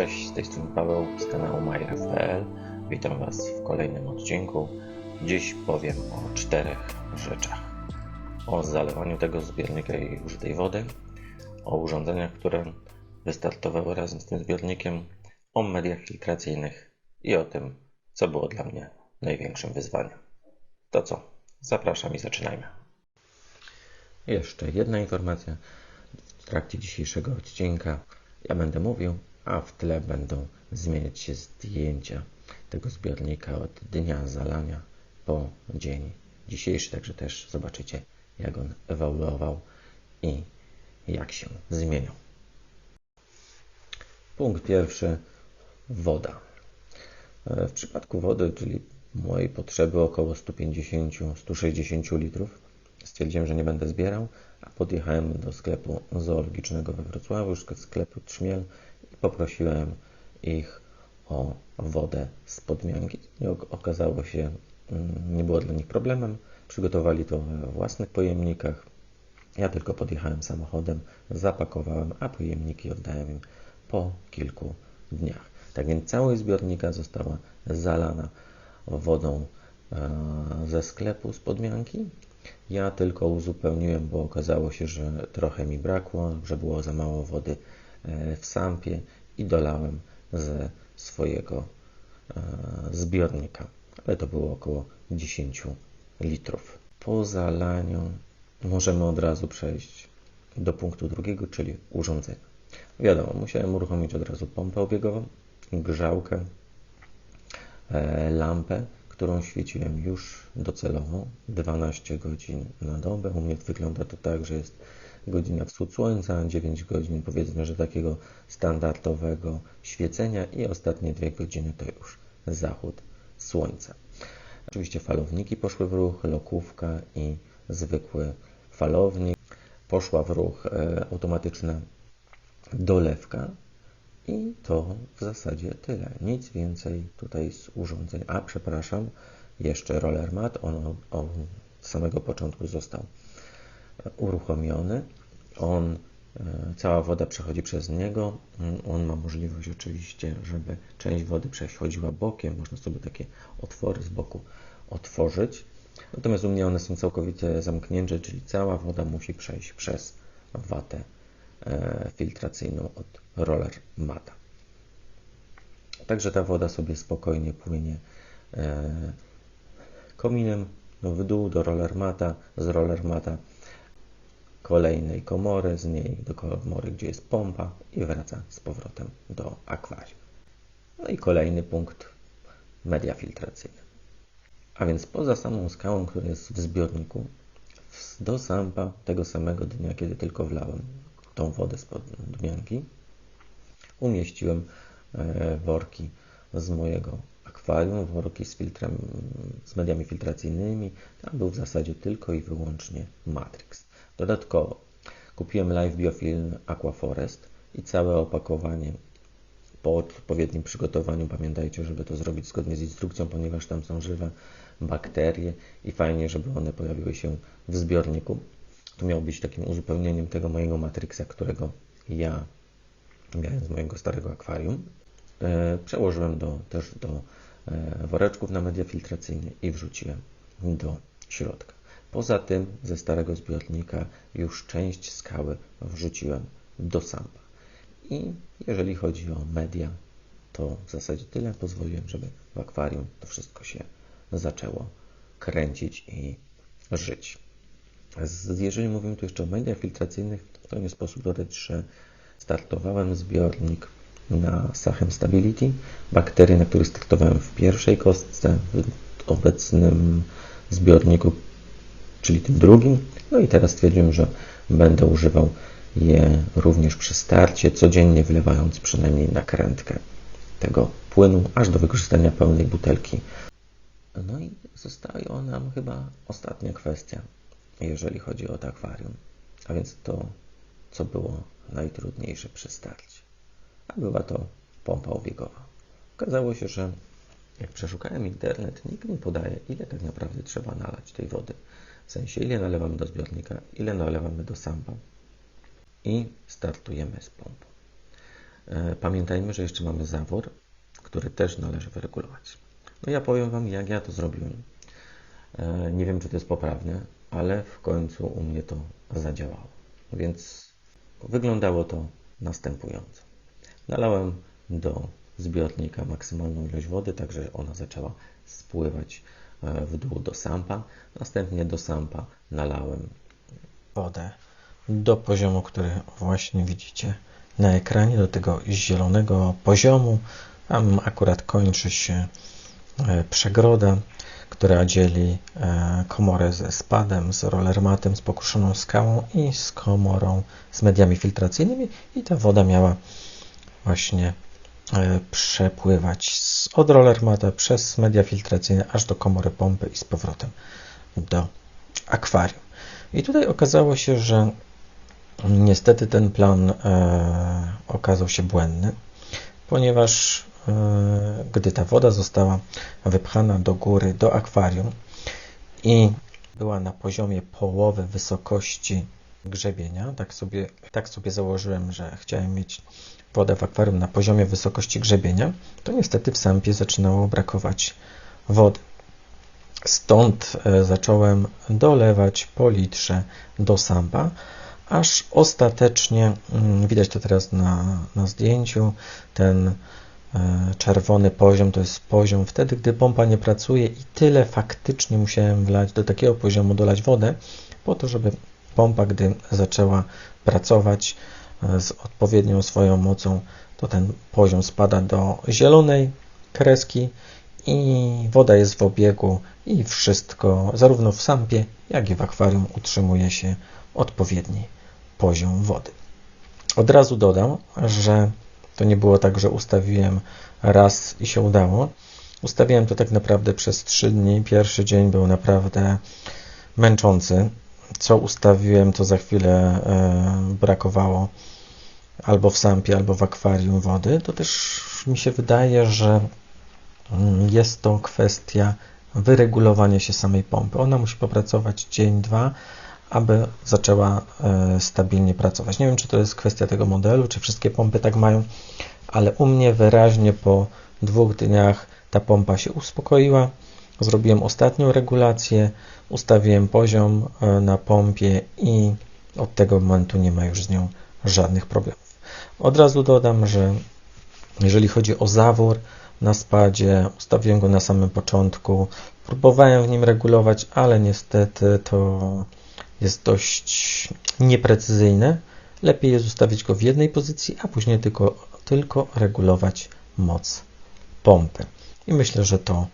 Cześć, z tej strony Paweł z kanału MyRF.pl. Witam Was w kolejnym odcinku. Dziś powiem o czterech rzeczach. O zalewaniu tego zbiornika i użytej wody, o urządzeniach, które wystartowały razem z tym zbiornikiem, o mediach filtracyjnych i o tym, co było dla mnie największym wyzwaniem. To co? Zapraszam i zaczynajmy. Jeszcze jedna informacja. W trakcie dzisiejszego odcinka ja będę mówił, a w tle będą zmieniać się zdjęcia tego zbiornika od dnia zalania po dzień dzisiejszy. Także też zobaczycie, jak on ewoluował i jak się zmieniał. Punkt pierwszy woda. E, W przypadku wody, czyli mojej potrzeby około 150-160 litrów, stwierdziłem, że nie będę zbierał, a podjechałem do sklepu zoologicznego we Wrocławiu, sklepu Trzmiel poprosiłem ich o wodę z podmianki. Okazało się, mm, nie było dla nich problemem. Przygotowali to we własnych pojemnikach. Ja tylko podjechałem samochodem, zapakowałem, a pojemniki oddałem im po kilku dniach. Tak więc całość zbiornika została zalana wodą e, ze sklepu z podmianki. Ja tylko uzupełniłem, bo okazało się, że trochę mi brakło, że było za mało wody w sampie i dolałem ze swojego e, zbiornika. Ale to było około 10 litrów. Po zalaniu możemy od razu przejść do punktu drugiego, czyli urządzenia. Wiadomo, musiałem uruchomić od razu pompę obiegową, grzałkę, e, lampę, którą świeciłem już docelowo 12 godzin na dobę. U mnie wygląda to tak, że jest godzina wschód słońca, 9 godzin powiedzmy, że takiego standardowego świecenia i ostatnie 2 godziny to już zachód słońca. Oczywiście falowniki poszły w ruch, lokówka i zwykły falownik. Poszła w ruch e, automatyczna dolewka i to w zasadzie tyle. Nic więcej tutaj z urządzeń. A przepraszam, jeszcze roller mat. On od samego początku został uruchomiony. On, e, cała woda przechodzi przez niego. On ma możliwość oczywiście, żeby część wody przechodziła bokiem. Można sobie takie otwory z boku otworzyć. Natomiast u mnie one są całkowicie zamknięte, czyli cała woda musi przejść przez watę e, filtracyjną od roller mata. Także ta woda sobie spokojnie płynie e, kominem no, w dół do roller mata, z roller mata kolejnej komory, z niej do komory, gdzie jest pompa i wraca z powrotem do akwarium. No i kolejny punkt media filtracyjne. A więc poza samą skałą, która jest w zbiorniku, do sampa tego samego dnia, kiedy tylko wlałem tą wodę z podmianki, umieściłem e, worki z mojego akwarium, worki z filtrem, z mediami filtracyjnymi. Tam był w zasadzie tylko i wyłącznie Matrix. Dodatkowo kupiłem Live Biofilm Aquaforest i całe opakowanie po odpowiednim przygotowaniu. Pamiętajcie, żeby to zrobić zgodnie z instrukcją, ponieważ tam są żywe bakterie i fajnie, żeby one pojawiły się w zbiorniku. To miało być takim uzupełnieniem tego mojego Matrixa, którego ja miałem z mojego starego akwarium. E, Przełożyłem do, też do e, woreczków na media filtracyjne i wrzuciłem do środka. Poza tym ze starego zbiornika już część skały wrzuciłem do sampa. I jeżeli chodzi o media, to w zasadzie tyle. Pozwoliłem, żeby w akwarium to wszystko się zaczęło kręcić i żyć. Jeżeli mówimy tu jeszcze o mediach filtracyjnych, to nie sposób dodać, że startowałem zbiornik na Sachem Stability. Bakterie, na których startowałem w pierwszej kostce, w obecnym zbiorniku, czyli tym drugim. No i teraz stwierdziłem, że będę używał je również przy starcie, codziennie wlewając przynajmniej nakrętkę tego płynu, aż do wykorzystania pełnej butelki. No i zostaje nam chyba ostatnia kwestia, jeżeli chodzi o to akwarium, a więc to, co było najtrudniejsze przy starcie. A była to pompa obiegowa. Okazało się, że jak przeszukałem internet, nikt nie podaje, ile tak naprawdę trzeba nalać tej wody. W sensie, ile nalewamy do zbiornika, ile nalewamy do sampa i startujemy z pompą. E, Pamiętajmy, że jeszcze mamy zawór, który też należy wyregulować. No ja powiem Wam, jak ja to zrobiłem. E, Nie wiem, czy to jest poprawne, ale w końcu u mnie to zadziałało. Więc wyglądało to następująco. Nalałem do zbiornika maksymalną ilość wody, tak że ona zaczęła spływać w dół do sampa. Następnie do sampa nalałem wodę do poziomu, który właśnie widzicie na ekranie, do tego zielonego poziomu. Tam akurat kończy się e, przegroda, która dzieli e, komorę ze spadem, z rollermatem, z pokruszoną skałą i z komorą z mediami filtracyjnymi i ta woda miała właśnie e, przepływać z, od rollermata przez media filtracyjne aż do komory pompy i z powrotem do akwarium. I tutaj okazało się, że niestety ten plan e, okazał się błędny, ponieważ e, gdy ta woda została wypchana do góry, do akwarium i była na poziomie połowy wysokości grzebienia, tak sobie, tak sobie założyłem, że chciałem mieć wodę w akwarium na poziomie wysokości grzebienia, to niestety w sampie zaczynało brakować wody. Stąd e, zacząłem dolewać po litrze do sampa, aż ostatecznie, mm, widać to teraz na, na zdjęciu, ten e, czerwony poziom to jest poziom wtedy, gdy pompa nie pracuje i tyle faktycznie musiałem wlać do takiego poziomu dolać wodę, po to, żeby pompa, gdy zaczęła pracować z odpowiednią swoją mocą, to ten poziom spada do zielonej kreski i woda jest w obiegu i wszystko, zarówno w sampie, jak i w akwarium utrzymuje się odpowiedni poziom wody. Od razu dodam, że to nie było tak, że ustawiłem raz i się udało. Ustawiłem to tak naprawdę przez 3 dni. Pierwszy dzień był naprawdę męczący. Co ustawiłem, to za chwilę e, brakowało albo w sampie, albo w akwarium wody. To też mi się wydaje, że mm, jest to kwestia wyregulowania się samej pompy. Ona musi popracować dzień, dwa, aby zaczęła e, stabilnie pracować. Nie wiem, czy to jest kwestia tego modelu, czy wszystkie pompy tak mają, ale u mnie wyraźnie po dwóch dniach ta pompa się uspokoiła. Zrobiłem ostatnią regulację, ustawiłem poziom e, na pompie i od tego momentu nie ma już z nią żadnych problemów. Od razu dodam, że jeżeli chodzi o zawór na spadzie, ustawiłem go na samym początku, próbowałem w nim regulować, ale niestety to jest dość nieprecyzyjne. Lepiej jest ustawić go w jednej pozycji, a później tylko, tylko regulować moc pompy. I myślę, że to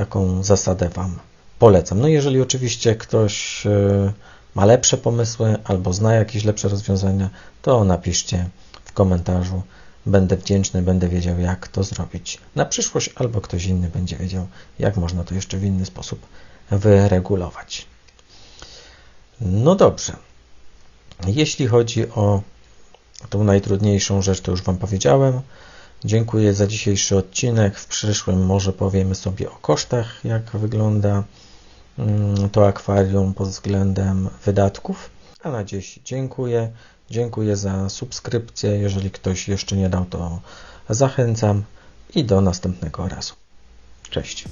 taką zasadę Wam polecam. No jeżeli oczywiście ktoś e, ma lepsze pomysły albo zna jakieś lepsze rozwiązania, to napiszcie w komentarzu. Będę wdzięczny, będę wiedział, jak to zrobić na przyszłość, albo ktoś inny będzie wiedział, jak można to jeszcze w inny sposób wyregulować. No dobrze. Jeśli chodzi o tą najtrudniejszą rzecz, to już Wam powiedziałem. Dziękuję za dzisiejszy odcinek. W przyszłym może powiemy sobie o kosztach, jak wygląda mm, to akwarium pod względem wydatków. A na dziś dziękuję. Dziękuję za subskrypcję. Jeżeli ktoś jeszcze nie dał, to zachęcam i do następnego razu. Cześć.